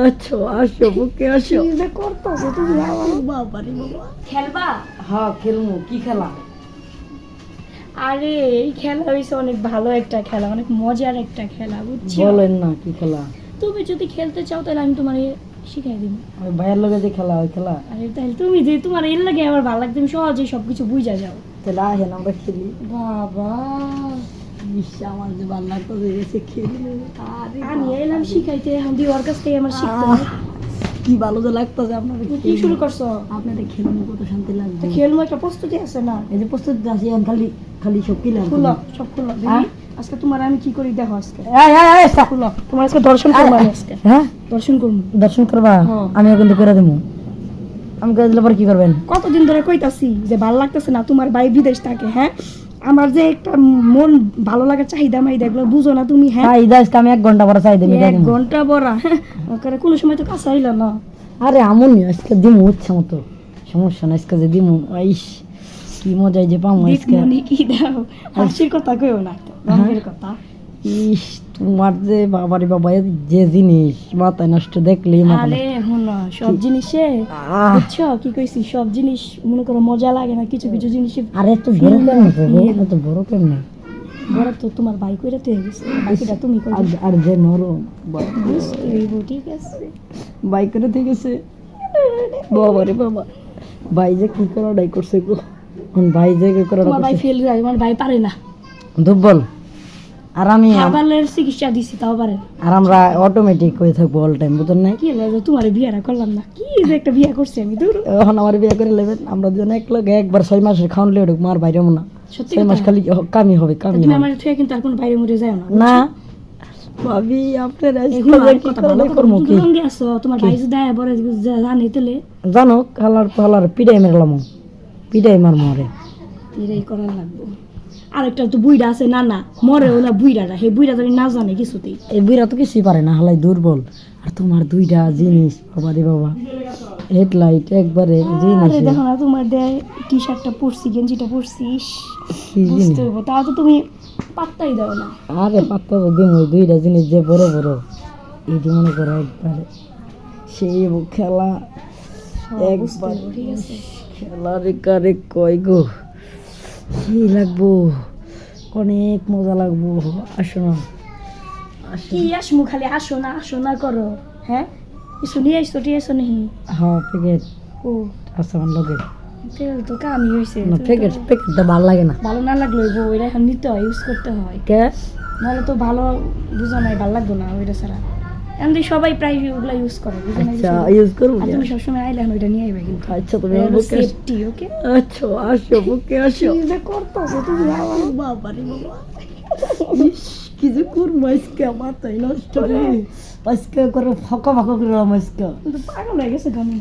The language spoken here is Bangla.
আচ্ছা আসো বুকে আসো। কি যে করতেছো তুমি? আমার বাবারে বাবা। খেলবা? হ্যাঁ খেলব কি খেলা? আরে এই খেলা অনেক ভালো একটা খেলা অনেক মজার একটা খেলা বুঝছ? বলেন না কি খেলা? তুমি যদি খেলতে চাও তাহলে আমি তোমার শিখাই দিব। ভাইয়ের লগে যে খেলা ওই খেলা? আরে তাহলে তুমি যে তোমার এর লাগে আমার ভালো লাগবে তুমি সহজেই সবকিছু বুঝা যাও। তাহলে আহেন আমরা খেলি। বাবা। আমার যে আমি এলাম শিখাইতে এখন তুই ওর কাছ থেকে আমার শিখতে আহ, কি ভালো যে লাগতেছে আপনাদের কি শুরু করছ? আপনাদের কত শান্তি লাগবে। একটা প্রস্তুতি আছে না? এই যে প্রস্তুত আছি এখন খালি খালি সব কিলাম খুলো সব খুলো। হ্যাঁ? আজকে তোমার আমি কি করি দেখো আজকে। খুলো। তোমার আজকে দর্শন করব আমি। আজকে। হ্যাঁ? দর্শন করব। দর্শন করবা? হ্যাঁ। আমিও কিন্তু করে দেবো। আমি করে দিলে পরে কি করবেন? কতদিন ধরে কইতাছি যে ভালো লাগতেছে না তোমার ভাই বিদেশ থাকে হ্যাঁ? আমার যে একটা মন ভালো লাগার চাহিদা মাহিদা এগুলো বুঝো না তুমি হ্যাঁ? হ্যাঁ ঈদ আমি এক ঘণ্টা পরে চাই দেবো এক ঘণ্টা বড়া হ্যাঁ ওখানে কোনো সময় তো কাছে আইলো না। আরে আমনি আজকে দিমু ইচ্ছা মতো। সমস্যা না আজকে যে দিমু আইস কি মজাই যে পামু আজকে। কি দাও? হাসির কথা কইও না রঙের কথা। ইস তোমার যে বাবারে বাবা যে জিনিস মাথায় নষ্ট দেখলেই মাথা সব জিনিসে? বুঝছ? কি কইছি? সব জিনিস মনে করো মজা লাগে না কিছু কিছু জিনিস আরে এত বড় করব এত বড় কেমনে? বড় তো তোমার ভাই কইরা তো গেছে। বাকিটা তুমি কই আর যে নরম ঠিক আছে। বাইকের থেকে গেছে। বাবারে বাবা। ভাই যে কি করাটাই করছে গো? ভাই যে কি তোমার ভাই ফেল যায় আমার ভাই পারে না। দুর্বল আর আমি হারবালের চিকিৎসা দিছি তাও পারে। আর আমরা অটোমেটিক হয়ে থাকব অল টাইম বুঝলেন নাই? কি তোমার বিয়েটা করলাম না। কি যে একটা বিয়ে করছি আমি দূর এখন আমার বিয়ে করে নেবেন আমরা দুজন এক লগে একবার ছয় মাসের খাওয়ান লেগে ঢুকবো আর বাইরে না ছয় মাস খালি কামি হবে কামি তুমি আমার থেকে কিন্তু আর কোনো বাইরে মরে যাও না না। ভাবি আপনার করব কি? তোমার দেয় বলে জানে তাহলে জানো পালার পিডাই মেরলাম পিডাই মার মরে এরাই করার লাগবে। আরেকটা তো বুইড়া আছে না না মরে ওলা বুইড়াটা সেই বুইড়া তো না জানে কিছুতেই। এই বুড়া তো কিছুই পারে না হালাই দুর্বল। আর তোমার দুইটা জিনিস বাবা রে বাবা। হেডলাইট একবারে জিনিস। আরে দেখো না তোমার দেয় টি শার্টটা পরছি গেঞ্জিটা পরছি ইস, কি বুঝতে হইব। তাও তো তুমি পাত্তাই দাও না। আরে পাত্তা তো ওই দুইটা জিনিস যে বড় বড়। এইটি মনে করো একবারে সেই খেলা। একবার খেলা রে কারে কয় গো? সেই লাগবো? অনেক মজা লাগবো। আসো না। আসো। কি আসমু খালি? আসো না আসো না করো। হ্যাঁ? কিছু নিয়ে আসতো টিয়ে আসো নাহি হ্যাঁ প্যাকেট ও। আছে আমার লগে। তেল তো কামই হয়েছে না প্যাকেট প্যাকেটটা ভালো লাগে না। ভালো না লাগল হইব ওইটা এখন নিতে হয় ইউজ করতে হয়। কে? নাহলে তো ভালো বুঝো নাই ভালো লাগতো না ওইটা ছাড়া। এমনি সবাই প্রায় ওগুলা ইউজ করে আচ্ছা ইউজ করব আর তুমি সবসময় আইলে এখন ওইটা নিয়ে আইবে কিন্তু। আচ্ছা তুমি আমার বুকে সেফটি ওকে আচ্ছা আসো বুকে আসো। কি যে করতেছো তুমি? আমার বাবা। রে বাবা কি যে করব আজকে? মাথায় নষ্ট রে আজকে করে ফাঁকা ফাঁকা করে আজকে। পাগল হয়ে গেছে গান।